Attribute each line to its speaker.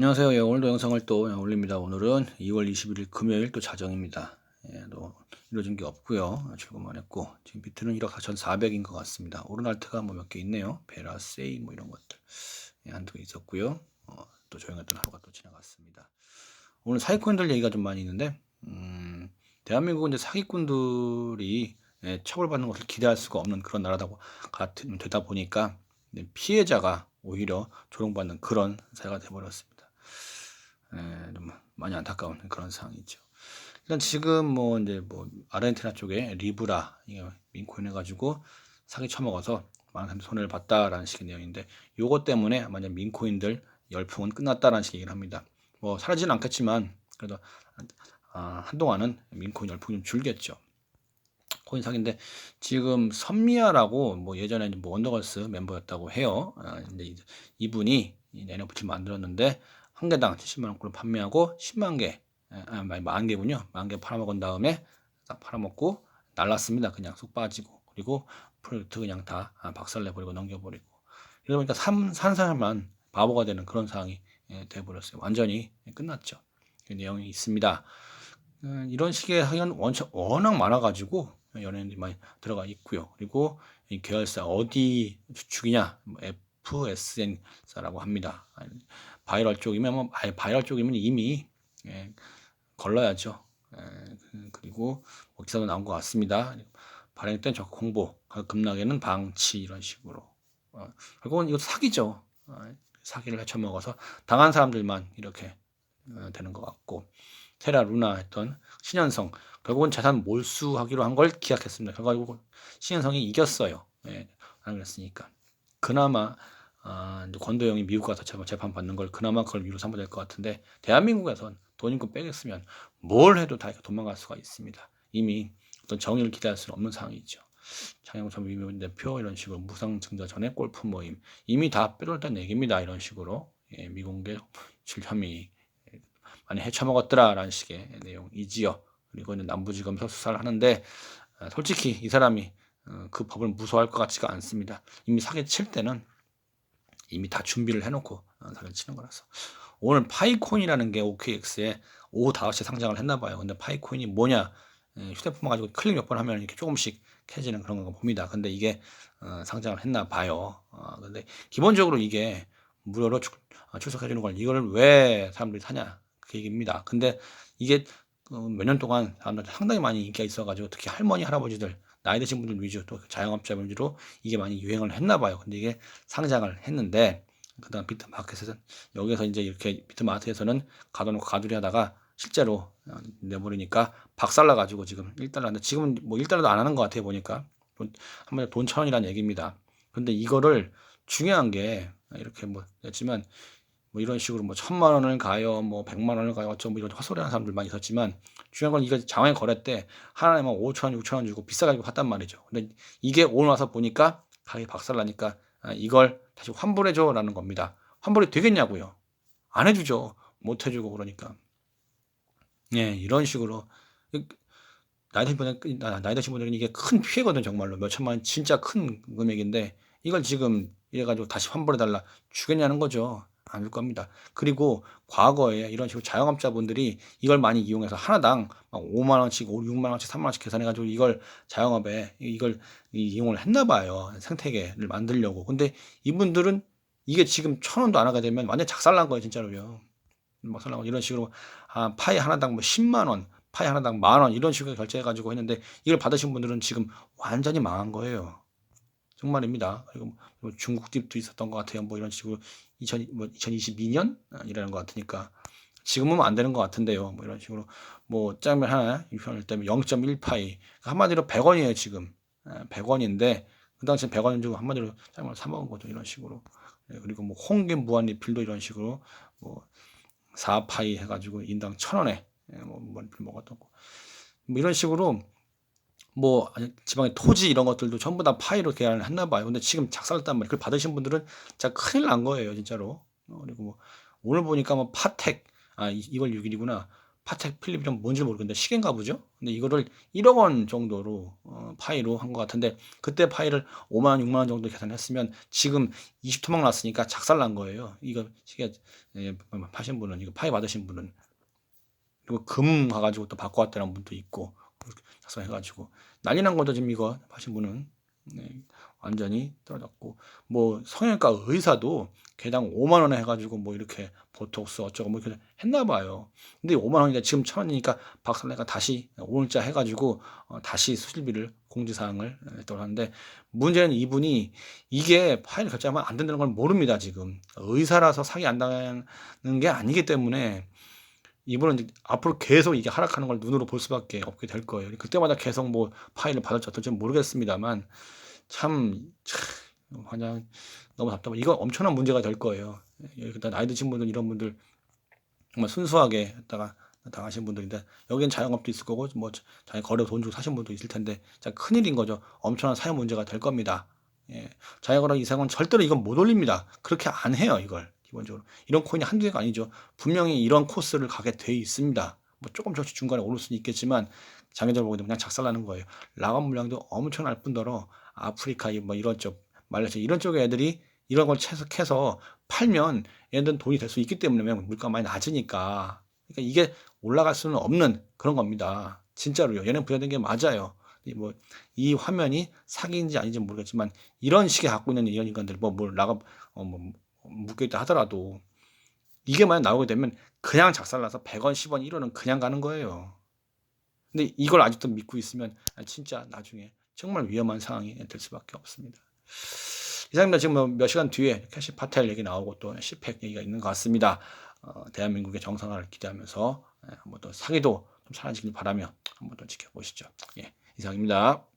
Speaker 1: 안녕하세요. 예, 오늘도 영상을 또 올립니다. 오늘은 2월 21일 금요일 또 자정입니다. 예, 또 이루어진 게 없고요. 출근만 했고 지금 비트는 1억 4,400인 것 같습니다. 오르날트가 뭐 몇 개 있네요. 베라, 세이 뭐 이런 것들 예, 한두 개 있었고요. 어, 또 조용했던 하루가 또 지나갔습니다. 오늘 사기꾼들 얘기가 좀 많이 있는데 음, 대한민국은 이제 사기꾼들이 예, 처벌받는 것을 기대할 수가 없는 그런 나라다 같은 되다 보니까 피해자가 오히려 조롱받는 그런 사회가 돼버렸습니다. 예, 좀 많이 안타까운 그런 상황이죠. 일단 지금 뭐 이제 뭐 아르헨티나 쪽에 리브라 이게 민코인 해가지고 사기 쳐먹어서 많은 사람들이 손해를 봤다라는 식의 내용인데 요것 때문에 아마 민코인들 열풍은 끝났다라는 식의 얘기를 합니다. 뭐 사라지는 않겠지만 그래도 아, 한동안은 민코인 열풍이 좀 줄겠죠. 코인 사기인데 지금 선미아라고 뭐 예전에 뭐 원더걸스 멤버였다고 해요. 아, 근데 이분이 NFT 만들었는데 한 개당 70만 원꼴로 판매하고 10만 개, 아, 만 개군요. 만 개 팔아먹은 다음에 딱 팔아먹고 날랐습니다. 그냥 쏙 빠지고 그리고 프로젝트 그냥 다 아, 박살내 버리고 넘겨버리고 이러다 보니까 산, 산 사람만 바보가 되는 그런 상황이 예, 돼버렸어요. 완전히 끝났죠. 그 내용이 있습니다. 어, 이런 식의 하연 워낙 많아가지고 연예인들이 많이 들어가 있고요. 그리고 이 계열사 어디 주축이냐 뭐 FSN사라고 합니다. 바이럴 쪽이면 뭐 바이럴 쪽이면 이미 예, 걸러야죠. 예, 그리고 뭐 기사도 나온 것 같습니다. 발행 때 적극 홍보, 급락에는 방치 이런 식으로. 어, 결국은 이거 사기죠. 어, 사기를 헤쳐먹어서 당한 사람들만 이렇게 어, 되는 것 같고 테라 루나 했던 신현성 결국은 재산 몰수하기로 한 걸 기약했습니다. 결국 신현성이 이겼어요. 예, 안 그랬으니까 그나마 아, 권도영이 미국 가서 재판 받는 걸 그나마 그걸 위로 삼아야 될 것 같은데 대한민국에선 돈인권 빼겠으면 뭘 해도 다 도망갈 수가 있습니다. 이미 어떤 정의를 기대할 수는 없는 상황이죠. 장영선 위원 대표 이런 식으로 무상 증자 전에 골프 모임 이미 다 빼돌렸다는 얘기입니다. 이런 식으로 예, 미공개 실 혐의 예, 많이 헤쳐먹었더라라는 식의 내용이지요. 그리고 이제 남부지검에서 수사를 하는데 아, 솔직히 이 사람이 어, 그 법을 무서워할 것 같지가 않습니다. 이미 사기 칠 때는 이미 다 준비를 해놓고 사기를 치는 거라서 오늘 파이코인이라는 게 OKX에 오후 5시에 상장을 했나 봐요. 근데 파이코인이 뭐냐 예, 휴대폰 가지고 클릭 몇 번 하면 이렇게 조금씩 캐지는 그런 거 봅니다. 근데 이게 어, 상장을 했나 봐요. 어, 근데 기본적으로 이게 무료로 출, 어, 석해 주는 걸 이거를 왜 사람들이 사냐 그 얘기입니다. 근데 이게 어, 몇년 동안 사람들 상당히 많이 인기가 있어가지고 특히 할머니 할아버지들 나이 드신 분들 위주 또 자영업자 위주로 이게 많이 유행을 했나 봐요. 근데 이게 상장을 했는데 그다음 비트마켓에서는 여기서 이제 이렇게 비트마켓에서는 가둬놓고 가두리 하다가 실제로 어, 내버리니까 박살나 가지고 지금 1달러인데 지금은 뭐 1달러도 안 하는 것 같아요 보니까 돈, 한번에 돈천 원이라는 얘기입니다. 근데 이거를 중요한 게 이렇게 뭐 했지만 뭐 이런 식으로 뭐 천만 원을 가요, 뭐 백만 원을 가요, 어쩌고 뭐 이런 헛소리하는 사람들 많이 있었지만 중요한 건 이거 장외 거래 때 하나에 막 5천 원, 6천 원 주고 비싸가지고 샀단 말이죠. 근데 이게 오늘 와서 보니까 가격이 박살나니까 아, 이걸 다시 환불해줘라는 겁니다. 환불이 되겠냐고요? 안 해주죠. 못 해주고 그러니까. 예, 이런 식으로 나이 드신 분들, 나이 드신 분들은 이게 큰 피해거든 정말로 몇 천만 원 진짜 큰 금액인데 이걸 지금 이래가지고 다시 환불해달라 주겠냐는 거죠. 안줄 겁니다. 그리고 과거에 이런 식으로 자영업자분들이 이걸 많이 이용해서 하나당 막 5만 원씩, 5, 6만 원씩, 3만 원씩 계산해 가지고 이걸 자영업에 이걸 이용을 했나 봐요. 생태계를 만들려고. 근데 이분들은 이게 지금 천 원도 안 하게 되면 완전 작살난 거예요, 진짜로요. 막살나고 이런 식으로 아, 파이 하나당 뭐 10만 원, 파이 하나당 만 원 이런 식으로 결제해 가지고 했는데 이걸 받으신 분들은 지금 완전히 망한 거예요. 정말입니다. 그리고 뭐 중국 집도 있었던 것 같아요. 뭐 이런 식으로 2000, 뭐 2022년 이라는 것 같으니까 지금은 안 되는 것 같은데요. 뭐 이런 식으로 뭐 짜면 하나 유편을 때면 0.1파이 한마디로 100원이에요 지금 100원인데 그 당시 100원 주고 한마디로 짜면 사 먹은 거죠 이런 식으로 예, 그리고 뭐 홍게 무한리필도 이런 식으로 뭐 4파이 해가지고 인당 1,000원에 예, 뭐 무한리필 먹었던 거 뭐 이런 식으로 뭐 지방의 토지 이런 것들도 전부 다 파이로 계약을 했나 봐요. 근데 지금 작살났단 말이에요. 그걸 받으신 분들은 진짜 큰일 난 거예요, 진짜로. 어, 그리고 뭐 오늘 보니까 뭐 파텍 아 이걸 6일이구나. 파텍 필립이란 뭔지 모르겠는데 시계인가 보죠. 근데 이거를 1억 원 정도로 어, 파이로 한 것 같은데 그때 파이를 5만 원, 6만 원 정도 계산했으면 지금 20토막 났으니까 작살난 거예요. 이거 시계 예, 파신 분은 이거 파이 받으신 분은 그리고 금 가가지고 또 바꿔왔다는 분도 있고 작성해가지고. 난리 난 거죠 지금 이거 하신 분은. 네, 완전히 떨어졌고. 뭐 성형외과 의사도 개당 5만 원에 해가지고 뭐 이렇게 보톡스 어쩌고 뭐 이렇게 했나 봐요. 근데 5만 원이니까 지금 천 원이니까 박살내가 다시 오늘자 해가지고 어, 다시 수술비를 공지사항을 했다고 하는데 문제는 이분이 이게 파일 결제하면 안 된다는 걸 모릅니다 지금. 의사라서 사기 안 당하는 게 아니기 때문에 이분은 앞으로 계속 이게 하락하는 걸 눈으로 볼 수밖에 없게 될 거예요. 그때마다 계속 뭐 파일을 받을지 어떨지 모르겠습니다만 참, 참 그냥 너무 답답해. 이거 엄청난 문제가 될 거예요. 여기다 나이 드신 분들 이런 분들 정말 순수하게 했다가 당하신 분들인데 여기는 자영업도 있을 거고 뭐 자기 거래 돈 주고 사신 분도 있을 텐데 큰일인 거죠. 엄청난 사회 문제가 될 겁니다. 예. 자영업이 이상은 절대로 이건 못 올립니다. 그렇게 안 해요 이걸 기본적으로 이런 코인이 한두 개가 아니죠. 분명히 이런 코스를 가게 돼 있습니다. 뭐 조금 조금씩 중간에 오를 수는 있겠지만 장기적으로 보게 되면 그냥 작살나는 거예요. 라간 물량도 엄청날 뿐더러 아프리카 뭐 이런 쪽 말레이시아 이런 쪽의 애들이 이런 걸 채석해서 팔면 얘들은 돈이 될 수 있기 때문에 물가 많이 낮으니까 그러니까 이게 올라갈 수는 없는 그런 겁니다. 진짜로요. 얘는 부여된 게 맞아요. 이뭐이 화면이 사기인지 아닌지 모르겠지만 이런 식의 갖고 있는 이런 인간들 뭐뭘 나가 어뭐 묶여 있다 하더라도 이게 만약 나오게 되면 그냥 작살나서 100원, 10원, 1원은 그냥 가는 거예요. 근데 이걸 아직도 믿고 있으면 진짜 나중에 정말 위험한 상황이 될 수밖에 없습니다. 이상입니다. 지금 뭐몇 시간 뒤에 캐시 파텔 얘기 나오고 또 시팩 얘기가 있는 것 같습니다. 어, 대한민국의 정상화를 기대하면서 예, 한번 더 사기도 좀 사라지길 바라며 한번 더 지켜보시죠. 예, 이상입니다.